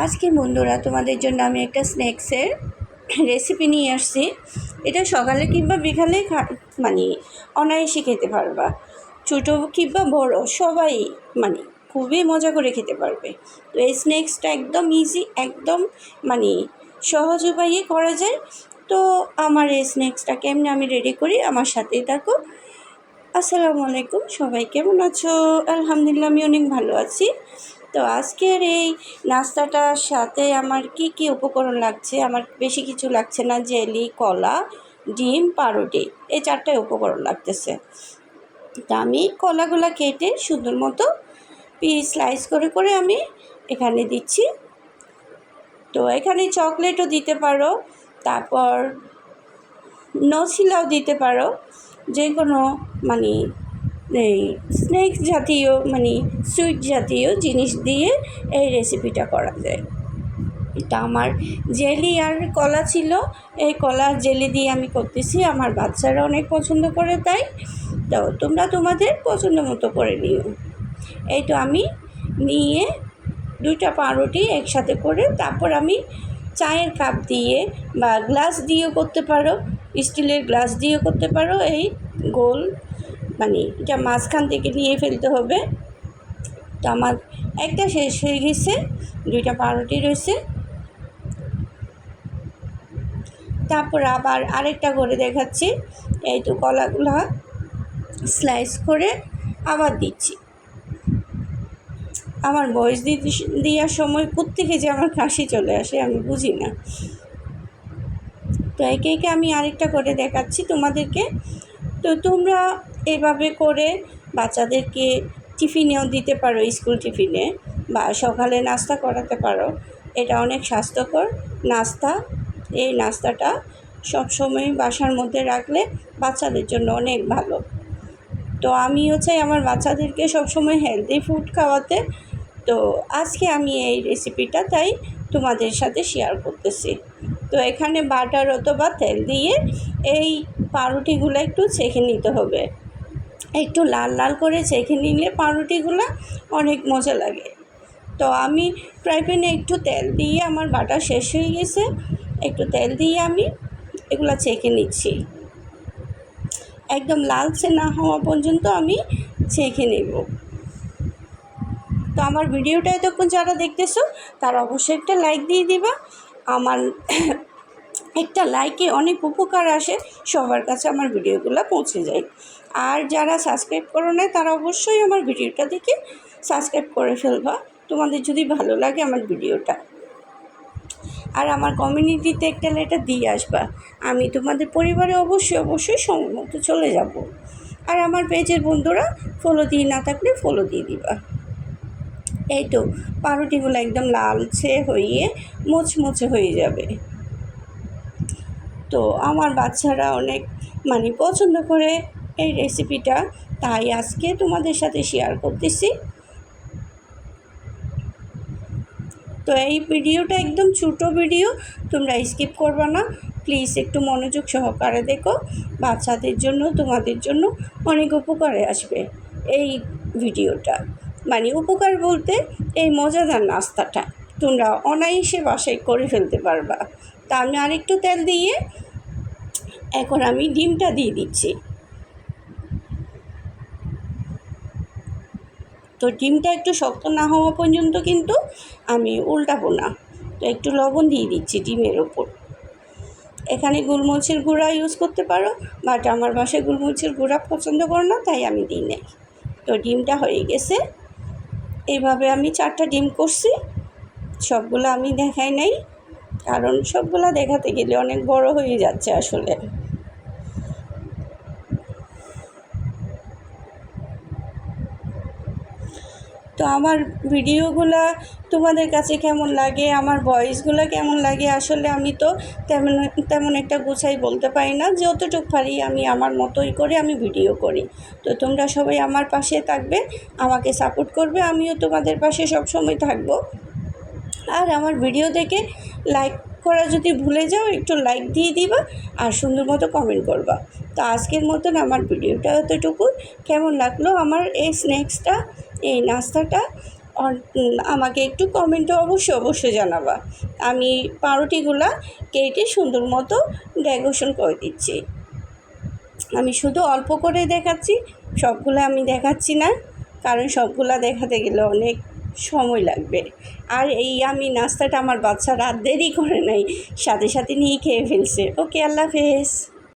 আজকে বন্ধুরা তোমাদের জন্য আমি একটা স্ন্যাক্সের রেসিপি নিয়ে আসছি। এটা সকালে কিংবা বিকালে মানে অনায়াসে খেতে পারবা। ছোটো কিংবা বড়, সবাই মানে খুবই মজা করে খেতে পারবে। তো এই স্ন্যাক্সটা একদম ইজি একদম মানে সহজ উপায়ে করা যায়। তো আমার এই স্ন্যাক্সটা কেমনি আমি রেডি করি? আমার সাথেই থাকো। আসসালামু আলাইকুম, সবাই কেমন আছো? আলহামদুলিল্লাহ, আমি অনেক ভালো আছি। তো আজকের এই নাস্তাটার সাথে আমার কি কি উপকরণ লাগছে? আমার বেশি কিছু লাগছে না, জেলি, কলা, ডিম, পাউরুটি, এই চারটায় উপকরণ লাগতেছে। তা আমি কলাগুলো কেটে সুন্দর মতো পিস স্লাইস করে করে আমি এখানে দিচ্ছি। তো এখানে চকলেটও দিতে পারো, তারপর নছিলাও দিতে পারো যে কোনো মানে এই স্ন্যাক্স জাতীয় মানে সুইট জাতীয় জিনিস দিয়ে এই রেসিপিটা করা যায়। তা আমার জেলি আর কলা ছিল। এই কলা জেলি দিয়ে আমি করতেছি। আমার বাচ্চারা অনেক পছন্দ করে তাই। তো তোমরা তোমাদের পছন্দ মতো করে নিও। এই তো আমি নিয়ে দুইটা পাউরুটি একসাথে করে তারপর আমি চায়ের কাপ দিয়ে বা গ্লাস দিয়েও করতে পারো স্টিলের গ্লাস দিয়েও করতে পারো। এই গোল মানে এটা মাঝখান থেকে নিয়ে ফেলতে হবে। তো আমার একটা শেষ হয়ে গেছে, দুইটা পাউরুটি রয়েছে। তারপর আবার আরেকটা করে দেখাচ্ছি, এই তো কলাগুলো স্লাইস করে আবার দিচ্ছি। আমার বয়স দেওয়ার সময় থেকে যে আমার কাশি চলে আসে আমি বুঝি না। তো একে একে আমি আরেকটা করে দেখাচ্ছি তোমাদেরকে। তো তোমরা এভাবে করে বাচ্চাদেরকে টিফিনেও দিতে পারো, স্কুল টিফিনে বা সকালে নাস্তা করাতে পারো। এটা অনেক স্বাস্থ্যকর। নাস্তা, এই নাস্তাটা সবসময় বাসার মধ্যে রাখলে বাচ্চাদের জন্য অনেক ভালো। তো আমিও চাই আমার বাচ্চাদেরকে সবসময় হেলদি ফুড খাওয়াতে। তো আজকে আমি এই রেসিপিটা তাই তোমাদের সাথে শেয়ার করতেছি। তো এখানে বাটার অথবা তেল দিয়ে এই পাউরুটিগুলো একটু ছেঁকে নিতে হবে। একটু লাল লাল করে ছেঁকে নিলে পাউরুটিগুলো অনেক মজা লাগে। তো আমি ফ্রাই প্যানে একটু তেল দিয়ে আমার বাটা শেষ হয়ে গেছে। একটু তেল দিয়ে আমি এগুলো ছেঁকে নিচ্ছি। একদম লালচে না হওয়া পর্যন্ত আমি ছেঁকে নেব। তো আমার ভিডিওটা এতক্ষণ যারা দেখতেছো, তারা অবশ্যই একটা লাইক দিয়ে দিবা। আমার একটা লাইকে অনেক উপকার আসে, সবার কাছে আমার ভিডিওগুলো পৌঁছে যায়। আর যারা সাবস্ক্রাইব করো না তারা অবশ্যই আমার ভিডিওটা দেখে সাবস্ক্রাইব করে ফেলবা। তোমাদের যদি ভালো লাগে আমার ভিডিওটা। আর আমার কমিউনিটিতে একটা লেটার দিয়ে আসবা। আমি তোমাদের পরিবারে অবশ্যই অবশ্যই সময় চলে যাব। আর আমার পেজের বন্ধুরা ফলো দিয়ে না থাকলে ফলো দিয়ে দিবা। এই তো পাউরুটিগুলো একদম লালচে হয়ে, মুচমুচে হয়ে যাবে। তো আমার বাচ্চারা অনেক মানে পছন্দ করে এই রেসিপিটা তাই আজকে তোমাদের সাথে শেয়ার করতেছি। তো এই ভিডিওটা একদম ছোটো ভিডিও তোমরা স্কিপ করবে না। প্লিজ একটু মনোযোগ সহকারে দেখো। বাচ্চাদের জন্য, তোমাদের জন্য অনেক উপকারে আসবে এই ভিডিওটা মানে উপকার বলতে এই মজাদার নাস্তাটা তোমরা অনায়াসে বাসায় করে ফেলতে পারবা। তা আমি আরেকটু তেল দিয়ে এখন আমি ডিমটা দিয়ে দিচ্ছি। তো ডিমটা একটু শক্ত না হওয়া পর্যন্ত কিন্তু আমি উল্টাবো না। তো একটু লবণ দিয়ে দিচ্ছি ডিমের ওপর। এখানে গোলমরিচের গুঁড়া ইউজ করতে পারো বাট আমার বাসায় গোলমরিচের গুঁড়া পছন্দ করো না, তাই আমি দিই নাই। তো ডিমটা হয়ে গেছে। এইভাবে আমি চারটা ডিম করছি। সবগুলো আমি দেখাই নাই। কারণ সবগুলো দেখাতে গেলে অনেক বড় হয়ে যাচ্ছে আসলে। তো আমার ভিডিওগুলো তোমাদের কাছে কেমন লাগে? আমার ভয়েসগুলো কেমন লাগে? আসলে আমি তো তেমন তেমন একটা গুছাই বলতে পারি না। যতটুকু পারি আমি আমার মতোই করে আমি ভিডিও করি। তো তোমরা সবাই আমার পাশে থাকবে, আমাকে সাপোর্ট করবে, আমিও তোমাদের পাশে সব সময় থাকব। আর আমার ভিডিও দেখে লাইক করা যদি ভুলে যাও, একটু লাইক দিয়ে দিবা আর সুন্দর মতো কমেন্ট করবা। তো আজকের মতন আমার ভিডিওটা এতটুকু। কেমন লাগল আমার এই স্ন্যাক্সটা এই নাস্তাটা? আমাকে একটু কমেন্টে অবশ্যই অবশ্যই জানাবা। আমি পাউরুটিগুলা কেটে সুন্দর মতো ডেকোরেশন করে দিচ্ছি। আমি শুধু অল্প করে দেখাচ্ছি, সবগুলো আমি দেখাচ্ছি না, কারণ সবগুলা দেখাতে গেলে অনেক সময় লাগবে। আর এই আমি নাস্তাটা আমার বাচ্চারা দেরি করে নাই, সাথে সাথে নিয়ে খেয়ে ফেলছে। ওকে, আল্লাহ হাফেজ।